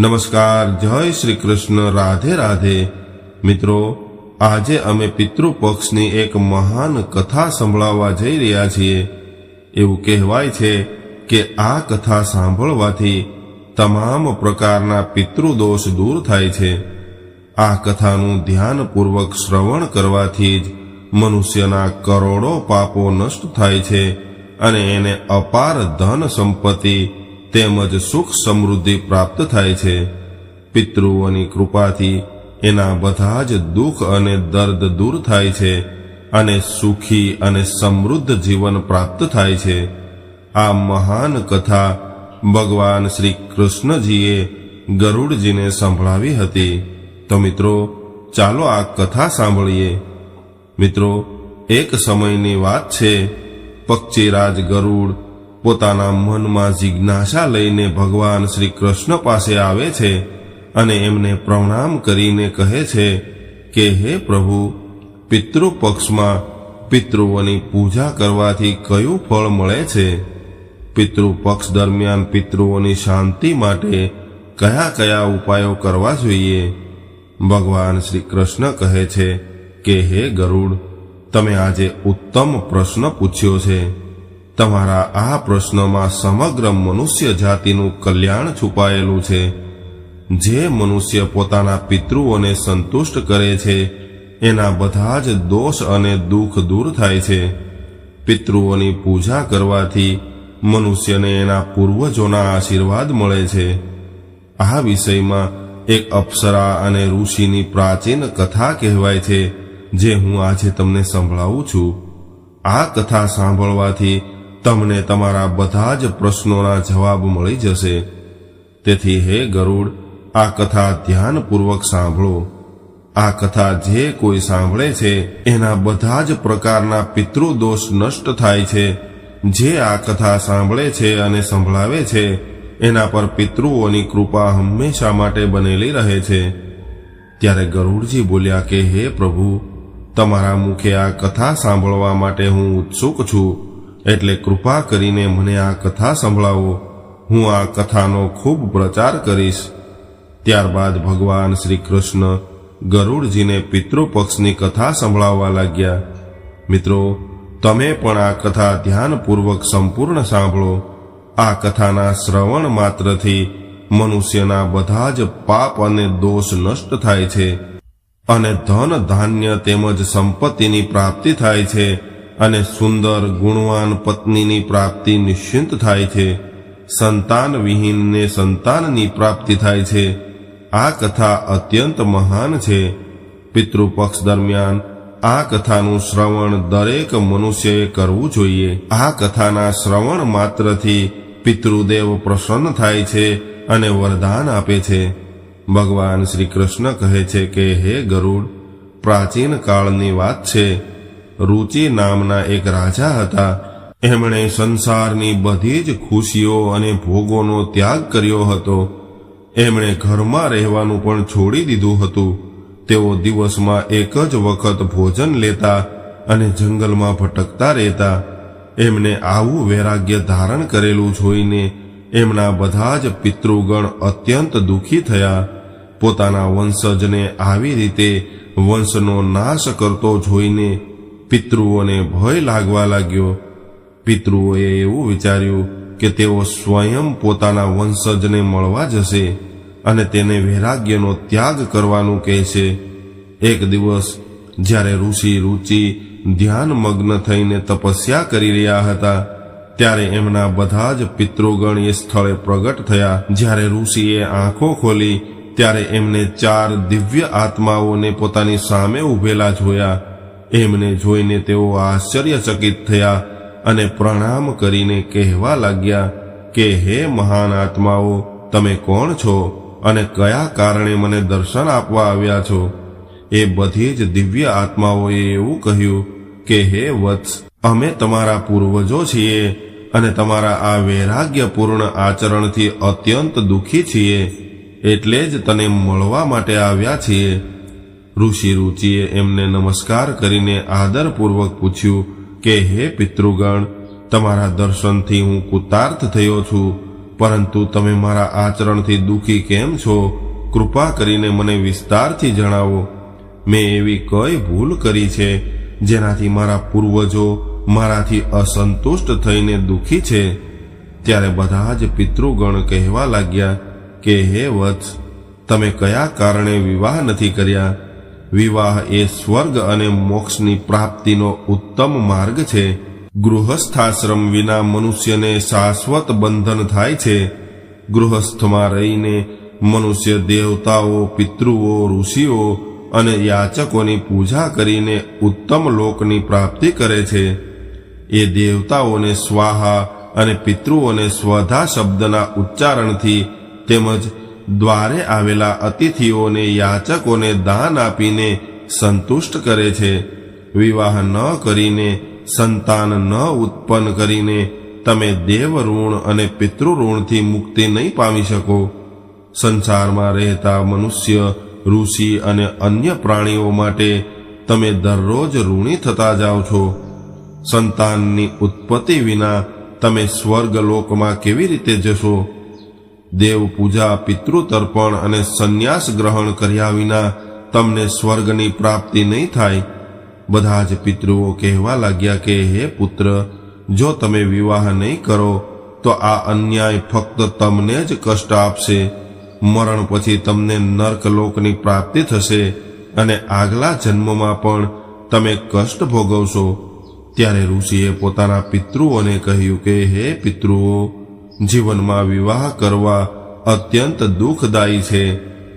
નમસ્કાર, જય શ્રી કૃષ્ણ, રાધે રાધે. મિત્રો, આજે અમે પિતૃ પક્ષની એક મહાન કથા સંભળાવવા જઈ રહ્યા છીએ. એવું કહેવાય છે કે આ કથા સાંભળવાથી તમામ પ્રકારના પિતૃદોષ દૂર થાય છે. આ કથાનું ધ્યાનપૂર્વક શ્રવણ કરવાથી જ મનુષ્યના કરોડો પાપો નષ્ટ થાય છે અને એને અપાર ધન સંપત્તિ તેમજ સુખ સમૃદ્ધિ પ્રાપ્ત થાય છે. પિતૃઓની કૃપાથી એના બધા જ દુઃખ અને દર્દ દૂર થાય છે અને સુખી અને સમૃદ્ધ જીવન પ્રાપ્ત થાય છે. આ મહાન કથા ભગવાન શ્રી કૃષ્ણજીએ ગરુડજીને સંભળાવી હતી. તો મિત્રો, ચાલો આ કથા સાંભળીએ. મિત્રો, એક સમયની વાત છે. પક્ષીરાજ ગરુડ પોતાના મનમાં જિજ્ઞાસા લઈને ભગવાન શ્રી કૃષ્ણ પાસે આવે છે અને એમને પ્રણામ કરીને કહે છે કે, હે પ્રભુ પિતૃ પક્ષમાં પિતૃઓની પૂજા કરવાથી કયું ફળ મળે છે? પિતૃ પક્ષ દરમિયાન પિતૃઓની શાંતિ માટે કયા કયા ઉપાયો કરવા જોઈએ? ભગવાન શ્રી કૃષ્ણ કહે છે કે, હે ગરુડ, તમે આજે ઉત્તમ પ્રશ્ન પૂછ્યો છે. તમારા આ પ્રશ્નમાં સમગ્ર મનુષ્ય જાતિનું કલ્યાણ છુપાયેલું છે. જે મનુષ્ય પોતાના પિતૃઓને સંતુષ્ટ કરે છે, એના બધા જ દોષ અને દુઃખ દૂર થાય છે. પિતૃઓની પૂજા કરવાથી મનુષ્યને એના પૂર્વજોના આશીર્વાદ મળે છે. આ વિષયમાં એક અપ્સરા અને ઋષિની પ્રાચીન કથા કહેવાય છે, જે હું આજે તમને સંભળાવું છું. આ કથા સાંભળવાથી તમને તમારા બધા જ પ્રશ્નોના જવાબ મળી જશે. તેથી હે ગરુડ, આ કથા ધ્યાનપૂર્વક સાંભળો. આ કથા જે કોઈ સાંભળે છે, એના બધા જ પ્રકારના પિતૃદોષ નષ્ટ થાય છે. જે આ કથા સાંભળે છે અને સંભળાવે છે, એના પર પિતૃઓની કૃપા હંમેશા માટે બનેલી રહે છે. ત્યારે ગરુડજી બોલ્યા કે, હે પ્રભુ, તમારા મુખે આ કથા સાંભળવા માટે હું ઉત્સુક છું. એટલે કૃપા કરીને મને આ કથા સંભળાવો. હું આ કથાનો ખૂબ પ્રચાર કરીશ. ત્યારબાદ ભગવાન શ્રી કૃષ્ણ ગરુડજીને પિતૃપક્ષની કથા સંભળાવવા લાગ્યા. મિત્રો, તમે પણ આ કથા ધ્યાનપૂર્વક સંપૂર્ણ સાંભળો. આ કથાના શ્રવણ માત્રથી મનુષ્યના બધા જ પાપ અને દોષ નષ્ટ થાય છે અને ધન ધાન્ય તેમજ સંપત્તિની પ્રાપ્તિ થાય છે. અને સુંદર ગુણવાન પત્નીની પ્રાપ્તિ નિશ્ચિંત થાય છે. સંતાન વિહીનને સંતાનની પ્રાપ્તિ થાય છે. આ કથા અત્યંત મહાન છે. પિતૃપક્ષ દરમિયાન આ કથાનું શ્રવણ દરેક મનુષ્યએ કરવું જોઈએ. આ કથાના શ્રવણ માત્રથી પિતૃદેવ પ્રસન્ન થાય છે અને વરદાન આપે છે. ભગવાન શ્રી કૃષ્ણ કહે છે કે, હે ગરુડ, પ્રાચીન કાળની વાત છે. રુચિ નામના એક રાજા હતા. એમણે સંસારની બધી જ ખુશીઓ અને ભોગોનો ત્યાગ કર્યો હતો. એમણે ઘરમાં રહેવાનું પણ છોડી દીધું હતું. તેઓ દિવસમાં એક જ વખત ભોજન લેતા અને જંગલમાં ભટકતા રહેતા. એમને આવું વૈરાગ્ય ધારણ કરેલું જોઈને એમના બધા જ પિતૃગણ અત્યંત દુઃખી થયા. પોતાના વંશજને આવી રીતે વંશનો નાશ કરતો જોઈને પિતૃઓને ભય લાગવા લાગ્યો. પિતૃઓએ એવું વિચાર્યું કે તેઓ સ્વયં પોતાના વંશજને મળવા જશે અને તેને વૈરાગ્યનો ત્યાગ કરવાનું કહેશે એક દિવસ, જ્યારે ઋષિ રુચિ ધ્યાનમગ્ન થઈને તપસ્યા કરી રહ્યા હતા, ત્યારે એમના બધા જ પિતૃગણ એ સ્થળે પ્રગટ થયા. જ્યારે ઋષિએ આંખો ખોલી, ત્યારે એમને ચાર દિવ્ય આત્માઓને પોતાની સામે ઉભેલા જોયા. એમને જોઈને તેઓ આશ્ચર્યચકિત થયા અને પ્રણામ કરીને કહેવા લાગ્યા કે, હે મહાન આત્માઓ, તમે કોણ છો અને કયા કારણે મને દર્શન આપવા આવ્યા છો? એ બધી જ દિવ્ય આત્માઓએ એવું કહ્યું કે, હે વત્સ, અમે તમારા પૂર્વજો છીએ અને તમારા આ વૈરાગ્યપૂર્ણ આચરણથી અત્યંત દુઃખી છીએ. એટલે જ તને મળવા માટે આવ્યા છીએ. ઋષિ રુચિએ એમને નમસ્કાર કરીને આદરપૂર્વક પૂછ્યું કે, હે પિતૃગણ, તમારા દર્શનથી હું કૃતાર્થ થયો છું, પરંતુ તમે મારા આચરણથી દુઃખી કેમ છો? કૃપા કરીને મને વિસ્તારથી જણાવો. મેં એવી કઈ ભૂલ કરી છે જેનાથી મારા પૂર્વજો મારાથી અસંતુષ્ટ થઈને દુઃખી છે? ત્યારે બધા જ પિતૃગણ કહેવા લાગ્યા કે, હે વત્સ, તમે કયા કારણે વિવાહ નથી કર્યા? વિવાહ એ સ્વર્ગ અને મોક્ષની પ્રાપ્તિનો ઉત્તમ માર્ગ છે. ગૃહસ્થાશ્રમ વિના મનુષ્યને શાશ્વત બંધન થાય છે. ગૃહસ્થમાં રહીને મનુષ્ય દેવતાઓ, પિતૃઓ, ઋષિઓ અને યાચકોની પૂજા કરીને ઉત્તમ લોકની પ્રાપ્તિ કરે છે. એ દેવતાઓને સ્વાહા અને પિતૃઓને સ્વધા શબ્દના ઉચ્ચારણથી તેમજ દ્વારે આવેલા અતિથિઓને, યાચકોને દાન આપીને સંતુષ્ટ કરે છે. વિવાહ ન કરીને, સંતાન ન ઉત્પન્ન કરીને તમે દેવ ઋણ અને પિતૃ ઋણથી મુક્તિ નહીં પામી શકો. સંસારમાં રહેતા મનુષ્ય, ઋષિ અને અન્ય પ્રાણીઓ માટે તમે દરરોજ ઋણી થતા જાઓ છો. સંતાનની ઉત્પત્તિ વિના તમે સ્વર્ગ લોકમાં કેવી રીતે જશો? દેવ પૂજા પિતૃતર્પણ અને સંન્યાસ ગ્રહણ કર્યા વિના તમને સ્વર્ગની પ્રાપ્તિ નહીં થાય. બધા જ પિતૃઓ કહેવા લાગ્યા કે, હે પુત્ર, જો તમે વિવાહ નહીં કરો, તો આ અન્યાય ફક્ત તમને જ કષ્ટ આપશે. મરણ પછી તમને નર્કલોકની પ્રાપ્તિ થશે અને આગલા જન્મમાં પણ તમે કષ્ટ ભોગવશો. ત્યારે ઋષિએ પોતાના પિતૃઓને કહ્યું કે, હે પિતૃઓ જીવનમાં વિવાહ કરવા અત્યંત દુઃખદાયી છે.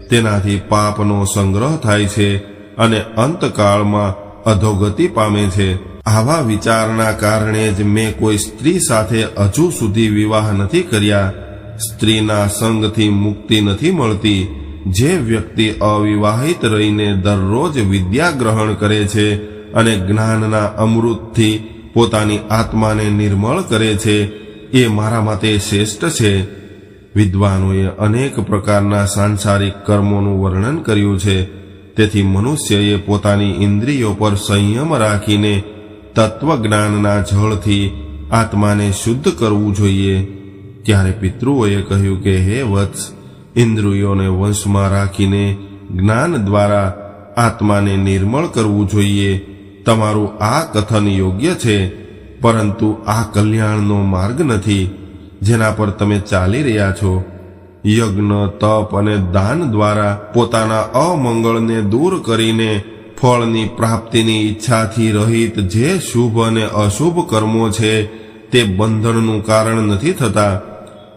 તેનાથી પાપનો સંગ્રહ થાય છે અને અંતકાળમાં અધોગતિ પામે છે. આવા વિચારના કારણે જ મેં કોઈ સ્ત્રી સાથે હજુ સુધી વિવાહ નથી કર્યા. સ્ત્રીના સંગથી મુક્તિ નથી મળતી. જે વ્યક્તિ અવિવાહિત રહીને દરરોજ વિદ્યા ગ્રહણ કરે છે અને જ્ઞાનના અમૃતથી પોતાની આત્માને નિર્મળ કરે છે એ મારા માટે શ્રેષ્ઠ છે. વિદ્વાનોએ અનેક પ્રકારના સાંસારિક કર્મોનું વર્ણન કર્યું છે. તેથી મનુષ્યએ પોતાની ઇન્દ્રિયો પર સંયમ રાખીને તત્વજ્ઞાનના જળથી આત્માને શુદ્ધ કરવું જોઈએ. ત્યારે પિતૃઓએ કહ્યું કે, હે વત્સ, ઇન્દ્રિયોને વંશમાં રાખીને જ્ઞાન દ્વારા આત્માને નિર્મળ કરવું જોઈએ. તમારું આ કથન યોગ્ય છે. પરંતુ આ કલ્યાણનો માર્ગ નથી, જેના પર તમે ચાલી રહ્યા છો. યજ્ઞ, તપ અને દાન દ્વારા પોતાના અમંગળને દૂર કરીને ફળની પ્રાપ્તિની ઈચ્છાથી રહિત જે શુભ અને અશુભ કર્મો છે, તે બંધનનું કારણ નથી થતા.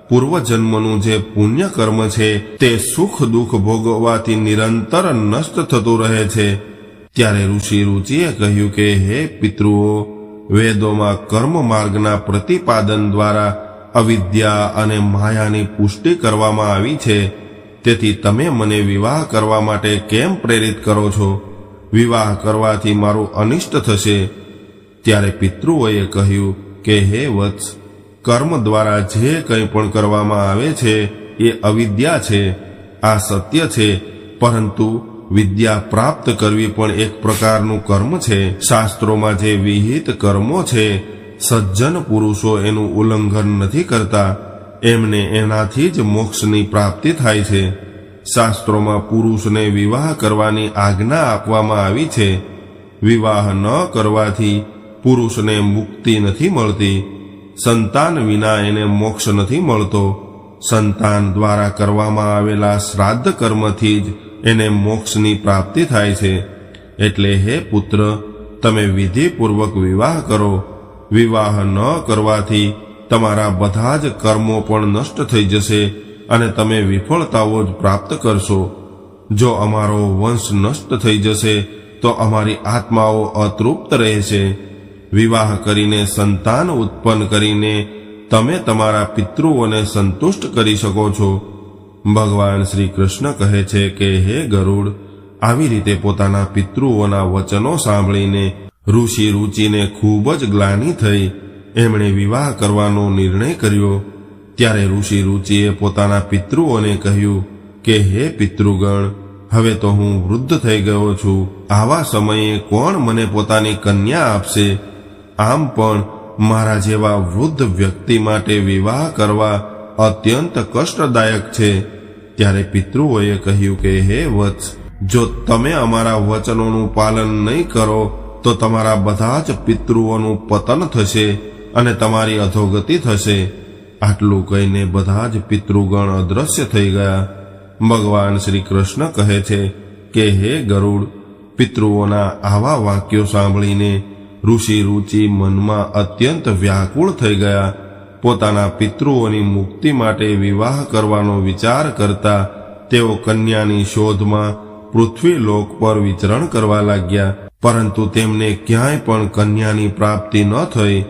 પૂર્વજન્મનું જે પુણ્ય કર્મ છે, તે સુખ દુઃખ ભોગવવાથી નિરંતર નષ્ટ થતું રહે છે. ત્યારે ઋષિ રુચિએ કહ્યું કે, હે પિતૃઓ વેદોમાં કર્મ માર્ગના પ્રતિપાદન દ્વારા અવિદ્યા અને માયાની પુષ્ટિ કરવામાં આવી છે. તેથી તમે મને વિવાહ કરવા માટે કેમ પ્રેરિત કરો છો? વિવાહ કરવાથી મારું અનિષ્ટ થશે. ત્યારે પિતૃઓએ કહ્યું કે, હે વત્સ, કર્મ દ્વારા જે કંઈ પણ કરવામાં આવે છે એ અવિદ્યા છે. આ સત્ય છે. પરંતુ વિદ્યા પ્રાપ્ત કરવી પણ એક પ્રકારનું કર્મ છે. શાસ્ત્રોમાં જે વિહિત કર્મો છે, સજ્જન પુરુષો એનું ઉલ્લંઘન નથી કરતા. એમને એનાથી જ મોક્ષની પ્રાપ્તિ થાય છે. શાસ્ત્રોમાં પુરુષને વિવાહ કરવાની આજ્ઞા આપવામાં આવી છે. વિવાહ ન કરવાથી પુરુષને મુક્તિ નથી મળતી. સંતાન વિના એને મોક્ષ નથી મળતો. સંતાન દ્વારા કરવામાં આવેલા શ્રાદ્ધ કર્મથી જ એને મોક્ષની પ્રાપ્તિ થાય છે. એટલે હે પુત્ર, તમે વિધિપૂર્વક વિવાહ કરો. વિવાહ ન કરવાથી તમારા બધા જ કર્મો પણ નષ્ટ થઈ જશે અને તમે વિફળતાઓ જ પ્રાપ્ત કરશો. જો અમારો વંશ નષ્ટ થઈ જશે, તો અમારી આત્માઓ અતૃપ્ત રહેશે. વિવાહ કરીને સંતાન ઉત્પન્ન કરીને તમે તમારા પિતૃઓને સંતુષ્ટ કરી શકો છો. ભગવાન શ્રી કૃષ્ણ કહે છે કે, હે ગરુડ, આવી રીતે પોતાના પિતૃઓના વચનો સાંભળીને ઋષિ રુચિને ખૂબ જ ગ્લાની થઈ એમણે વિવાહ કરવાનો નિર્ણય કર્યો. ત્યારે ઋષિ રુચિએ પોતાના પિતૃઓને કહ્યું કે, હે પિતૃગણ, હવે તો હું વૃદ્ધ થઈ ગયો છું. આવા સમયે કોણ મને પોતાની કન્યા આપશે? આમ પણ મારા જેવા વૃદ્ધ વ્યક્તિ માટે વિવાહ કરવા અત્યંત કષ્ટદાયક છે. ત્યારે પિતૃઓએ કહ્યું કે, હે વત્સ, જો તમે અમારા વચનોનું પાલન નહીં કરો, તો તમારા બધા જ પિતૃઓનું પતન થશે અને તમારી અધોગતિ થશે. આટલું કહીને બધા જ પિતૃગણ અદ્રશ્ય થઈ ગયા. ભગવાન શ્રી કૃષ્ણ કહે છે કે, હે ગરુડ, પિતૃઓના આવા વાક્યો સાંભળીને ઋષિ રુચિ મનમાં અત્યંત વ્યાકુળ થઈ ગયા. પોતાના પિતૃઓની મુક્તિ માટે વિવાહ કરવાનો વિચાર કરતા તેઓ કન્યાની શોધમાં પૃથ્વી લોક પર વિચરણ કરવા લાગ્યા. પરંતુ તેમને ક્યાંય પણ કન્યાની પ્રાપ્તિ ન થઈ.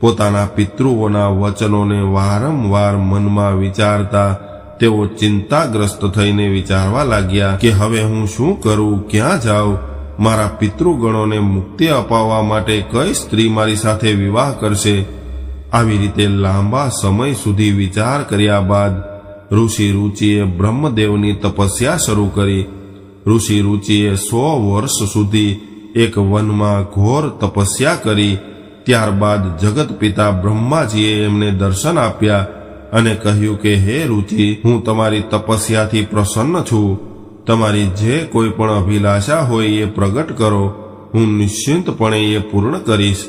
પોતાના પિતૃઓના વચનોને વારંવાર મનમાં વિચારતા તેઓ ચિંતાગ્રસ્ત થઈને વિચારવા લાગ્યા કે હવે હું શું કરું, ક્યાં જાઉં? મારા પિતૃગણોને મુક્તિ અપાવવા માટે કઈ સ્ત્રી મારી સાથે વિવાહ કરશે? આવી રીતે લાંબા સમય સુધી વિચાર કર્યા બાદ ઋષિ રુચિએ બ્રહ્મદેવની તપસ્યા શરૂ કરી. ઋષિ રુચિએ સો વર્ષ સુધી એક વનમાં ઘોર તપસ્યા કરી. ત્યારબાદ જગત પિતા બ્રહ્માજીએ એમને દર્શન આપ્યા અને કહ્યું કે, હે રુચિ, હું તમારી તપસ્યાથી પ્રસન્ન છું. તમારી જે કોઈ પણ અભિલાષા હોય એ પ્રગટ કરો. હું નિશ્ચિંતપણે એ પૂર્ણ કરીશ.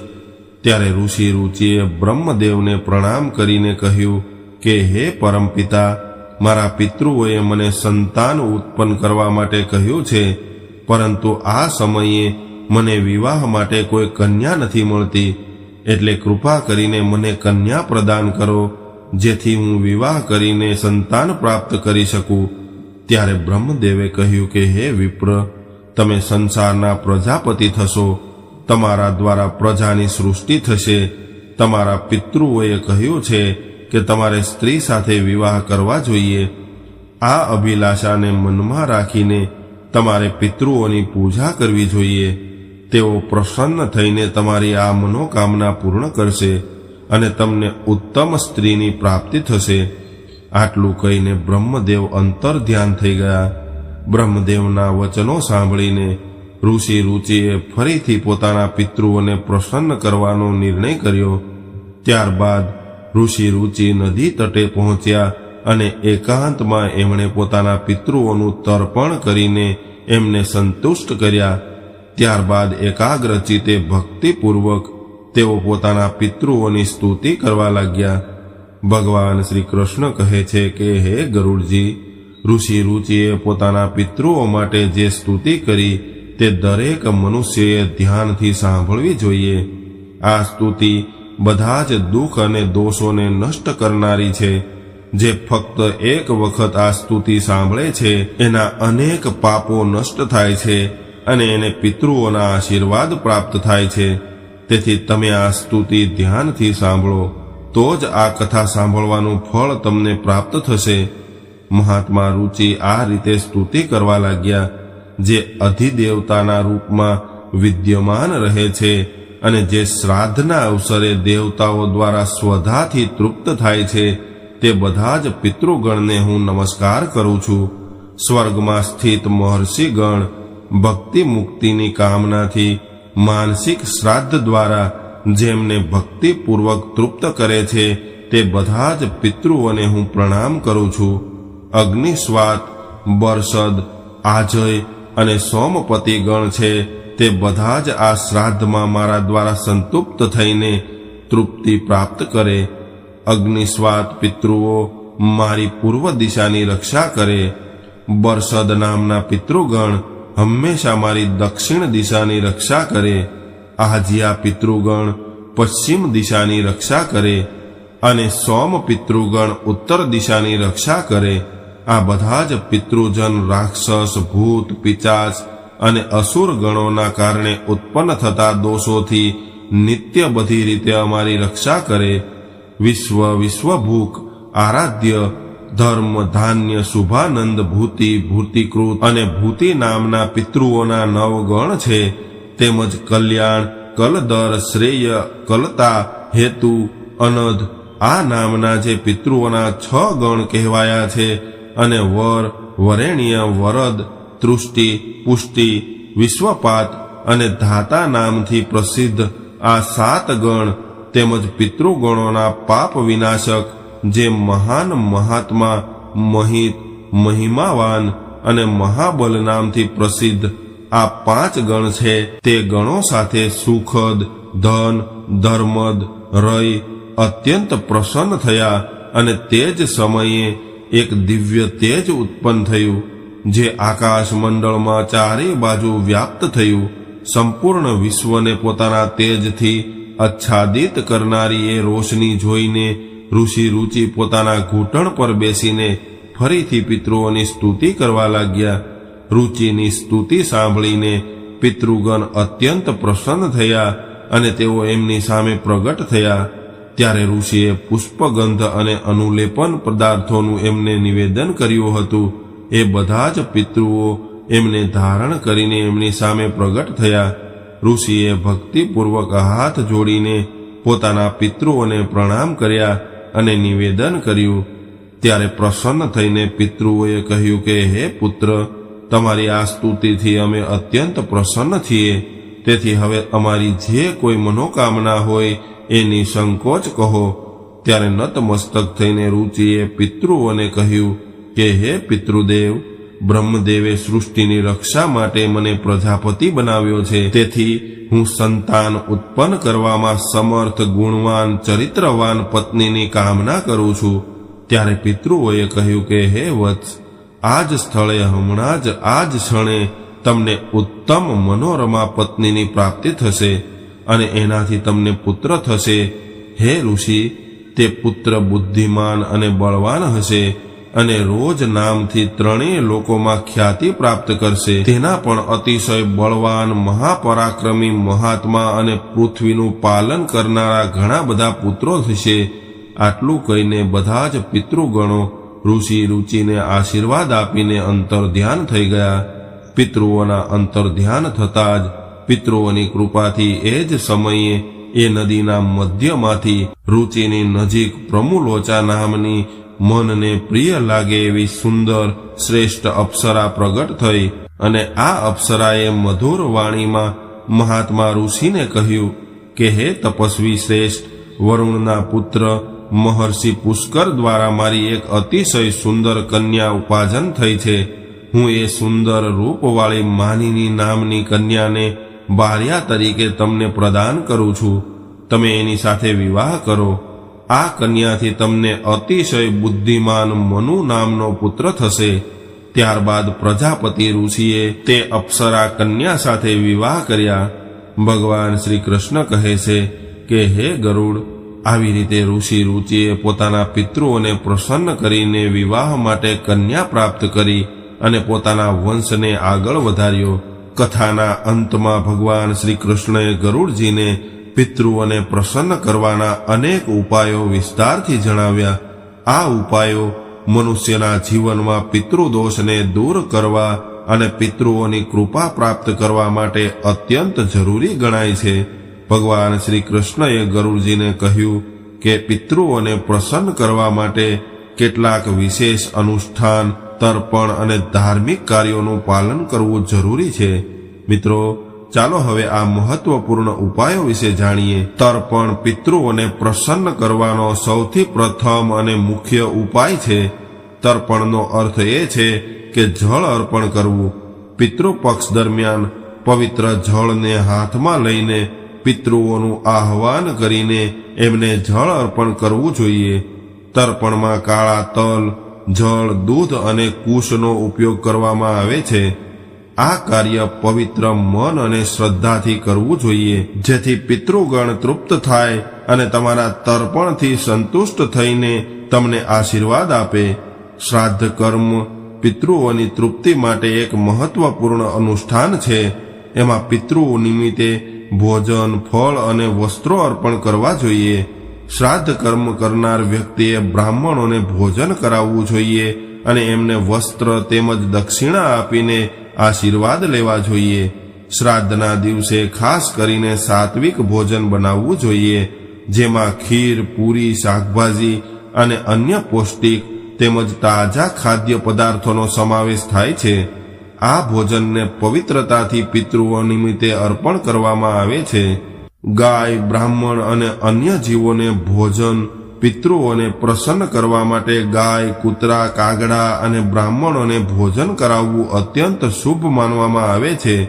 ત્યારે ઋષિ રુચિએ બ્રહ્મદેવને પ્રણામ કરીને કહ્યું કે, હે પરમપિતા, મારા પિતૃઓએ મને સંતાન ઉત્પન્ન કરવા માટે કહ્યું છે, પરંતુ આ સમયે મને વિવાહ માટે કોઈ કન્યા નથી મળતી, એટલે કૃપા કરીને મને કન્યા પ્રદાન કરો, જેથી હું વિવાહ કરીને સંતાન પ્રાપ્ત કરી શકું. ત્યારે બ્રહ્મદેવે કહ્યું કે, હે વિપ્ર, તમે સંસારના પ્રજાપતિ થશો તમારા દ્વારા પ્રજાની સૃષ્ટિ થશે. તમારા પિતૃઓએ કહ્યું છે કે તમારે સ્ત્રી સાથે વિવાહ કરવા જોઈએ. આ અભિલાષાને મનમાં રાખીને તમારે પિતૃઓની પૂજા કરવી જોઈએ. તેઓ પ્રસન્ન થઈને તમારી આ મનોકામના પૂર્ણ કરશે અને તમને ઉત્તમ સ્ત્રીની પ્રાપ્તિ થશે. આટલું કહીને બ્રહ્મદેવ અંતર ધ્યાન થઈ ગયા. બ્રહ્મદેવના વચનો સાંભળીને ઋષિ રુચિએ ફરીથી પોતાના પિતૃઓને પ્રસન્ન કરવાનો નિર્ણય કર્યો. ત્યારબાદ ઋષિ રુચિ નદી તટે પહોંચ્યા અને એકાંતમાં એમણે પોતાના પિતૃઓનું તર્પણ કરીને એમને સંતુષ્ટ કર્યા. ત્યારબાદ એકાગ્રચિતે ભક્તિપૂર્વક તેઓ પોતાના પિતૃઓની સ્તુતિ કરવા લાગ્યા. ભગવાન શ્રી કૃષ્ણ કહે છે કે, હે ગરુડજી ઋષિ રુચિએ પોતાના પિતૃઓ માટે જે સ્તુતિ કરી તે દરેક મનુષ્યએ ધ્યાનથી સાંભળવી જોઈએ. આ સ્તુતિ બધા જ દુઃખ અને દોષોને નષ્ટ કરનારી છે. જે ફક્ત એક વખત આ સ્તુતિ સાંભળે છે, એના અનેક પાપો નષ્ટ થાય છે અને એને પિતૃઓના આશીર્વાદ પ્રાપ્ત થાય છે. તેથી તમે આ સ્તુતિ ધ્યાનથી સાંભળો, તો જ આ કથા સાંભળવાનું ફળ તમને પ્રાપ્ત થશે. મહાત્મા રુચિ આ રીતે સ્તુતિ કરવા લાગ્યા જે અધિદેવતાના રૂપમાં વિદ્યમાન રહે છે અને જે શ્રાદ્ધના અવસરે દેવતાઓ દ્વારા સ્વધાથી તૃપ્ત થાય છે, તે બધા જ પિતૃગણને હું નમસ્કાર કરું છું. સ્વર્ગમાં સ્થિત મહર્ષિગણ ભક્તિ મુક્તિની કામનાથી માનસિક શ્રાદ્ધ દ્વારા જેમને ભક્તિપૂર્વક તૃપ્ત કરે છે, તે બધા જ પિતૃઓને હું પ્રણામ કરું છું. અગ્નિસ્વાત, બરસદ, આજય અને સોમપતિ ગણ છે, તે બધા જ આ શ્રાદ્ધમાં મારા દ્વારા સંતુપ્ત થઈને તૃપ્તિ પ્રાપ્ત કરે. અગ્નિસ્વાત પિતૃઓ મારી પૂર્વ દિશાની રક્ષા કરે. બરસદ નામના પિતૃગણ હંમેશા મારી દક્ષિણ દિશાની રક્ષા કરે. આજિયા પિતૃગણ પશ્ચિમ દિશાની રક્ષા કરે અને સોમ પિતૃગણ ઉત્તર દિશાની રક્ષા કરે. આ બધા જ પિતૃજન, રાક્ષસ, ભૂત પિચાચ અને અસુર ગણોના કારણે ઉત્પન્ન થતા દોષોથી નિત્ય બધી રીતે અમારી રક્ષા કરે, વિશ્વ વિશ્વભૂખ આરાધ્ય, ધર્મ, ધાન્ય, શુભાનંદ, ભૂતિ, ભૂતિકૃત અને ભૂતિ નામના પિતૃઓના નવ ગણ છે, તેમજ કલ્યાણ, કલદર, શ્રેય, કલતા, હેતુ અનદ આ નામના જે પિતૃઓના છ ગણ કહેવાયા છે અને વર, વરેણ્ય, વરદ, તૃષ્ટિ, પુષ્ટિ, વિશ્વપાત અને ધાતા નામથી પ્રસિદ્ધ આ સાત ગણ તેમજ પિતૃગણોના પાપ વિનાશક જે મહાન મહાત્મા, મહિત, મહિમાવાન અને મહાબલ નામથી પ્રસિદ્ધ આ પાંચ ગણ છે તે ગણો સાથે સુખદ, ધન, ધર્મદ, રય, અત્યંત પ્રસન્ન થયા અને તે જ સમયે એક દિવ્ય તેજ ઉત્પન્ન થયું, જે આકાશ મંડળમાં ચારે બાજુ વ્યાપ્ત થયું. સંપૂર્ણ વિશ્વને પોતાના તેજથી આચ્છાદિત કરનારી એ રોશની જોઈને ઋષિ રુચિ પોતાના ઘૂંટણ પર બેસીને ફરીથી પિતૃઓની સ્તુતિ કરવા લાગ્યા. રુચિની સ્તુતિ સાંભળીને પિતૃગણ અત્યંત પ્રસન્ન થયા અને તેઓ એમની સામે પ્રગટ થયા. ત્યારે ઋષિએ પુષ્પગંધ અને અનુલેપન પદાર્થોનું એમને નિવેદન કર્યું હતું. એ બધા જ પિતૃઓ એમને ધારણ કરીને એમની સામે પ્રગટ થયા. ઋષિએ ભક્તિપૂર્વક હાથ જોડીને પોતાના પિતૃઓને પ્રણામ કર્યા અને નિવેદન કર્યું. ત્યારે પ્રસન્ન થઈને પિતૃઓએ કહ્યું કે, હે પુત્ર, તમારી આ સ્તુતિથી અમે અત્યંત પ્રસન્ન છીએ. તેથી હવે અમારી જે કોઈ મનોકામના હોય એની સંકોચ કહો. ત્યારે નતમસ્તક થઈને રુચિએ પિતૃઓને કહ્યું કે, હે પિતૃદેવ, બ્રહ્મદેવે સૃષ્ટિની રક્ષા માટે મને પ્રજાપતિ બનાવ્યો છે. તેથી હું સંતાન ઉત્પન્ન કરવામાં સમર્થ, ગુણવાન, ચરિત્રવાન પત્નીની કામના કરું છું. ત્યારે પિતૃઓએ કહ્યું કે, હે વત્સ આ જ સ્થળે હમણાં જ આ જ ક્ષણે તમને ઉત્તમ મનોરમા પત્નીની પ્રાપ્તિ થશે. અને એનાથી તમને પુત્ર થશે. હે ઋષિ, તે પુત્ર બુદ્ધિમાન અને બળવાન હશે અને રોજ નામથી ત્રણેય લોકોમાં ખ્યાતિ પ્રાપ્ત કરશે. તેના પણ અતિશય બળવાન, મહાપરાક્રમી મહાત્મા અને પૃથ્વીનું પાલન કરનારા ઘણા બધા પુત્રો થશે. આટલું કહીને બધા જ પિતૃગણો ઋષિ રુચિને આશીર્વાદ આપીને અંતર ધ્યાન થઈ ગયા. પિતૃઓના અંતર ધ્યાન થતાં જ પિતૃઓની કૃપાથી એ જ સમયે એ નદીના મધ્યમાંથી રૂચિની નજીક પ્રમુલોચા નામની મનને પ્રિય લાગે એવી સુંદર શ્રેષ્ઠ અપ્સરા પ્રગટ થઈ અને આ અપ્સરાએ મધુર વાણીમાં મહાત્મા ઋષિને કહ્યું કે, હે તપસ્વી શ્રેષ્ઠ, વરુણના પુત્ર, મહર્ષિ પુષ્કર દ્વારા મારી એક અતિશય સુંદર કન્યા ઉપાજન થઈ છે. હું એ સુંદર રૂપવાળી માનીની નામની કન્યાને બાળ્યા તરીકે તમને પ્રદાન કરું છું. તમે એની સાથે વિવાહ કરો. આ કન્યાથી તમને અતિશય બુદ્ધિમાન મનુ નામનો પુત્ર થશે. ત્યારબાદ પ્રજાપતિ ઋષિએ તે અપ્સરા કન્યા સાથે વિવાહ કર્યા. ભગવાન શ્રી કૃષ્ણ કહે છે કે, હે ગરુડ, આવી રીતે ઋષિ રુચિએ પોતાના પિતૃઓને પ્રસન્ન કરીને વિવાહ માટે કન્યા પ્રાપ્ત કરી અને પોતાના વંશને આગળ વધાર્યો. કથાના અંતમાં ભગવાન શ્રી કૃષ્ણએ ગરુડજીને પિતૃઓને પ્રસન્ન કરવાના અનેક ઉપાયો વિસ્તારથી જણાવ્યા. આ ઉપાયો મનુષ્યના જીવનમાં પિતૃદોષને દૂર કરવા અને પિતૃઓની કૃપા પ્રાપ્ત કરવા માટે અત્યંત જરૂરી ગણાય છે. ભગવાન શ્રી કૃષ્ણએ ગરુડજીને કહ્યું કે પિતૃઓને પ્રસન્ન કરવા માટે કેટલાક વિશેષ અનુષ્ઠાન તર્પણ અને ધાર્મિક કાર્યોનું પાલન કરવું જરૂરી છે. મિત્રો, ચાલો હવે આ મહત્વપૂર્ણ ઉપાયો વિશે જાણીએ. તર્પણ પિતૃઓને પ્રસન્ન કરવાનો સૌથી પ્રથમ અને મુખ્ય ઉપાય છે. તર્પણનો અર્થ એ છે કે જળ અર્પણ કરવું. પિતૃપક્ષ દરમિયાન પવિત્ર જળને હાથમાં લઈને પિતૃઓનું આહવાન કરીને એમને જળ અર્પણ કરવું જોઈએ. તર્પણમાં કાળા તલ જળ, દૂધ અને કુશનો ઉપયોગ કરવામાં આવે છે. આ કાર્ય પવિત્ર મન અને શ્રદ્ધાથી કરવું જોઈએ, જેથી પિતૃગણ તૃપ્ત થાય અને તમારા તર્પણથી સંતુષ્ટ થઈને તમને આશીર્વાદ આપે. શ્રાદ્ધ કર્મ પિતૃઓની તૃપ્તિ માટે એક મહત્વપૂર્ણ અનુષ્ઠાન છે. એમાં પિતૃઓ નિમિત્તે ભોજન, ફળ અને વસ્ત્રો અર્પણ કરવા જોઈએ. શ્રાદ્ધ કર્મ કરનાર વ્યક્તિએ બ્રાહ્મણોને ભોજન કરાવવું જોઈએ અને એમને વસ્ત્ર તેમજ દક્ષિણા આપીને આશીર્વાદ લેવા જોઈએ. શ્રાદ્ધના દિવસે ખાસ કરીને સાત્વિક ભોજન બનાવવું જોઈએ, જેમાં ખીર, પૂરી, શાકભાજી અને અન્ય પૌષ્ટિક તેમજ તાજા ખાદ્ય પદાર્થોનો સમાવેશ થાય છે. આ ભોજનને પવિત્રતાથી પિતૃઓ નિમિત્તે અર્પણ કરવામાં આવે છે. ગાય, બ્રાહ્મણ અને અન્ય જીવોને ભોજન, પિતૃઓને પ્રસન્ન કરવા માટે ગાય, કૂતરા, કાગડા અને બ્રાહ્મણોને ભોજન કરાવવું અત્યંત શુભ માનવામાં આવે છે.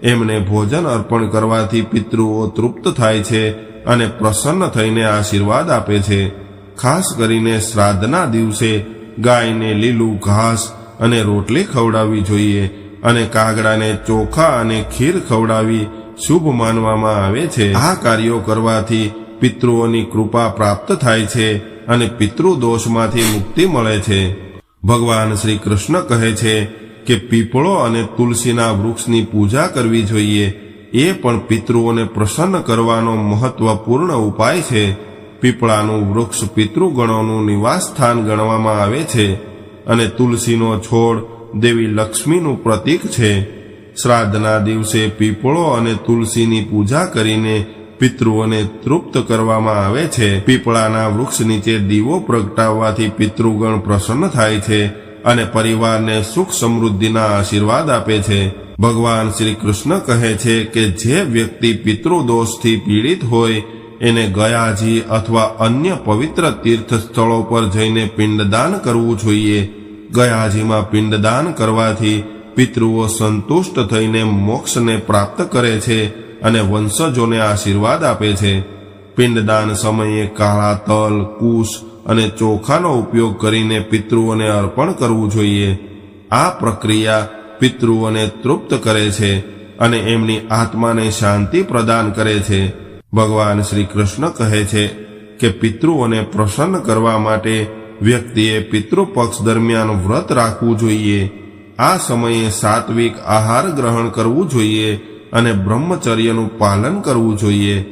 એમને ભોજન અર્પણ કરવાથી પિતૃઓ તૃપ્ત થાય છે અને પ્રસન્ન થઈને આશીર્વાદ આપે છે. ખાસ કરીને શ્રાદ્ધના દિવસે ગાયને લીલું ઘાસ અને રોટલી ખવડાવવી જોઈએ. અને કાગડાને ચોખા અને ખીર ખવડાવી શુભ માનવામાં આવે છે. આ કાર્યો કરવાથી પિતૃઓની કૃપા પ્રાપ્ત થાય છે અને પિતૃ દોષમાંથી મુક્તિ મળે છે. ભગવાન શ્રી કૃષ્ણ કહે છે કે પીપળો અને તુલસીના વૃક્ષની પૂજા કરવી જોઈએ. એ પણ પિતૃઓને પ્રસન્ન કરવાનો મહત્વપૂર્ણ ઉપાય છે. પીપળાનું વૃક્ષ પિતૃગણોનું નિવાસ સ્થાન ગણવામાં આવે છે અને તુલસીનો છોડ દેવી લક્ષ્મીનું પ્રતીક છે. શ્રાદ્ધના દિવસે પીપળો અને તુલસીની પૂજા કરીને પિતૃઓને તૃપ્ત કરવામાં આવે છે. પીપળાના વૃક્ષ નીચે દીવો પ્રગટાવવાથી પિતૃગણ પ્રસન્ન થાય છે અને પરિવારને સુખ સમૃદ્ધિના આશીર્વાદ આપે છે. ભગવાન શ્રી કૃષ્ણ કહે છે કે જે વ્યક્તિ પિતૃદોષથી પીડિત હોય, એને ગયાજી અથવા અન્ય પવિત્ર તીર્થ સ્થળો પર જઈને પિંડદાન કરવું જોઈએ. ગયાજીમાં પિંડદાન કરવાથી પિતૃઓ સંતુષ્ટ થઈને મોક્ષને પ્રાપ્ત કરે છે અને વંશજોને આશીર્વાદ આપે છે. પિંડદાન સમયે કાળા તલ, કુશ અને ચોખાનો ઉપયોગ કરીને પિતૃઓને અર્પણ કરવું જોઈએ. આ પ્રક્રિયા પિતૃઓને તૃપ્ત કરે છે અને એમની આત્માને શાંતિ પ્રદાન કરે છે. ભગવાન શ્રી કૃષ્ણ કહે છે કે પિતૃઓને પ્રસન્ન કરવા માટે વ્યક્તિએ પિતૃપક્ષ દરમિયાન વ્રત રાખવું જોઈએ. આ સમયે સાત્વિક આહાર ગ્રહણ કરવું જોઈએ અને બ્રહ્મચર્યનું પાલન કરવું જોઈએ.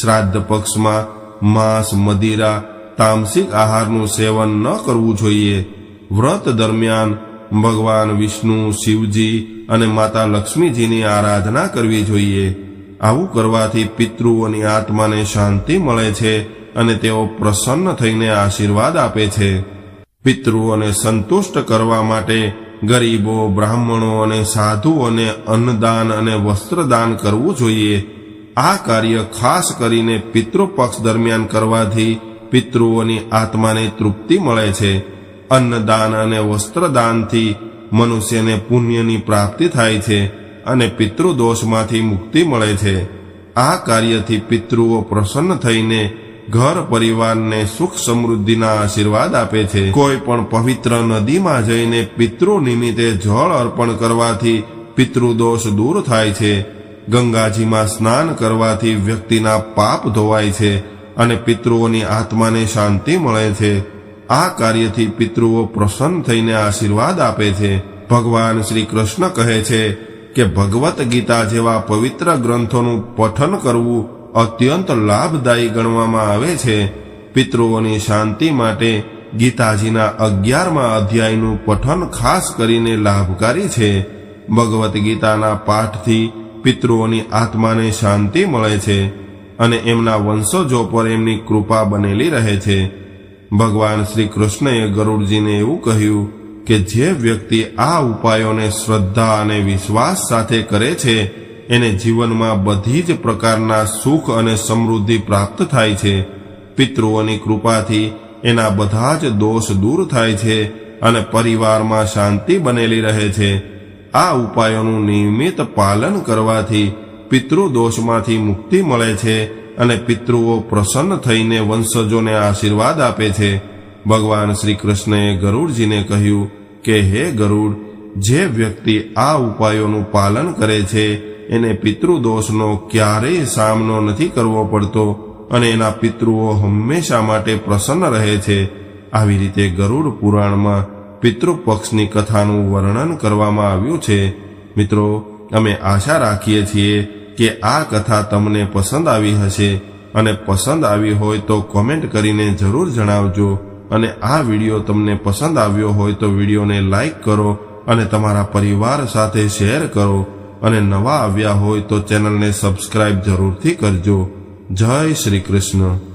શ્રાદ્ધ પક્ષમાં માંસ, મદિરા, તામસિક આહારનું સેવન ન કરવું જોઈએ. વ્રત દરમિયાન ભગવાન વિષ્ણુ, શિવજી અને માતા લક્ષ્મીજીની આરાધના કરવી જોઈએ. આવું કરવાથી પિતૃઓની આત્માને શાંતિ મળે છે અને તેઓ પ્રસન્ન થઈને આશીર્વાદ આપે છે. પિતૃઓને સંતુષ્ટ કરવા માટે ગરીબો, બ્રાહ્મણો અને સાધુઓને અન્નદાન અને વસ્ત્રદાન કરવું જોઈએ. આ કાર્ય ખાસ કરીને પિતૃપક્ષ દરમિયાન કરવાથી પિતૃઓની આત્માને તૃપ્તિ મળે છે. અન્નદાન અને વસ્ત્રદાનથી મનુષ્યને પુણ્યની પ્રાપ્તિ થાય છે અને પિતૃદોષમાંથી મુક્તિ મળે છે. આ કાર્યથી પિતૃઓ પ્રસન્ન થઈને ઘર પરિવારને સુખ સમૃદ્ધિના આશીર્વાદ આપે છે. કોઈ પણ પવિત્ર નદીમાં જઈને પિતૃ નિમિત્તે જળ અર્પણ કરવાથી પિતૃદોષ દૂર થાય છે. ગંગાજીમાં સ્નાન કરવાથી વ્યક્તિના પાપ ધોવાય છે અને પિતૃઓની આત્માને શાંતિ મળે છે. આ કાર્યથી પિતૃઓ પ્રસન્ન થઈને આશીર્વાદ આપે છે. ભગવાન શ્રી કૃષ્ણ કહે છે કે ભગવત ગીતા જેવા પવિત્ર ગ્રંથોનું પઠન કરવું અત્યંત લાભદાયી ગણવામાં આવે છે. પિતૃઓની શાંતિ માટે ગીતાજીના અગિયારમા અધ્યાયનું પઠન ખાસ કરીને લાભકારી છે. ભગવદ્ ગીતાના પાઠથી પિતૃઓની આત્માને શાંતિ મળે છે અને એમના વંશજો પર એમની કૃપા બનેલી રહે છે. ભગવાન શ્રી કૃષ્ણએ ગરુડજીને એવું કહ્યું કે જે વ્યક્તિ આ ઉપાયોને શ્રદ્ધા અને વિશ્વાસ સાથે કરે છે એને જીવનમાં બધી જ પ્રકારના સુખ અને સમૃદ્ધિ પ્રાપ્ત થાય છે. પિતૃઓની કૃપાથી એના બધા જ દોષ દૂર થાય છે અને પરિવારમાં શાંતિ બનેલી રહે છે. આ ઉપાયોનું નિયમિત પાલન કરવાથી પિતૃદોષમાંથી મુક્તિ મળે છે અને પિતૃઓ પ્રસન્ન થઈને વંશજોને આશીર્વાદ આપે છે. ભગવાન શ્રી કૃષ્ણએ ગરુડજીને કહ્યું કે, હે ગરુડ, જે વ્યક્તિ આ ઉપાયોનું પાલન કરે છે એને પિતૃદોષનો ક્યારેય સામનો નથી કરવો પડતો અને એના પિતૃઓ હંમેશા માટે પ્રસન્ન રહે છે. આવી રીતે ગરુડ પુરાણમાં પિતૃપક્ષની કથાનું વર્ણન કરવામાં આવ્યું છે. મિત્રો, અમે આશા રાખીએ છીએ કે આ કથા તમને પસંદ આવી હશે અને પસંદ આવી હોય તો કોમેન્ટ કરીને જરૂર જણાવજો અને આ વીડિયો તમને પસંદ આવ્યો હોય તો વિડીયોને લાઈક કરો અને તમારા પરિવાર સાથે શેર કરો. અને નવા આવ્યા હોય તો ચેનલને સબસ્ક્રાઇબ જરૂરથી કરજો. જય શ્રી કૃષ્ણ.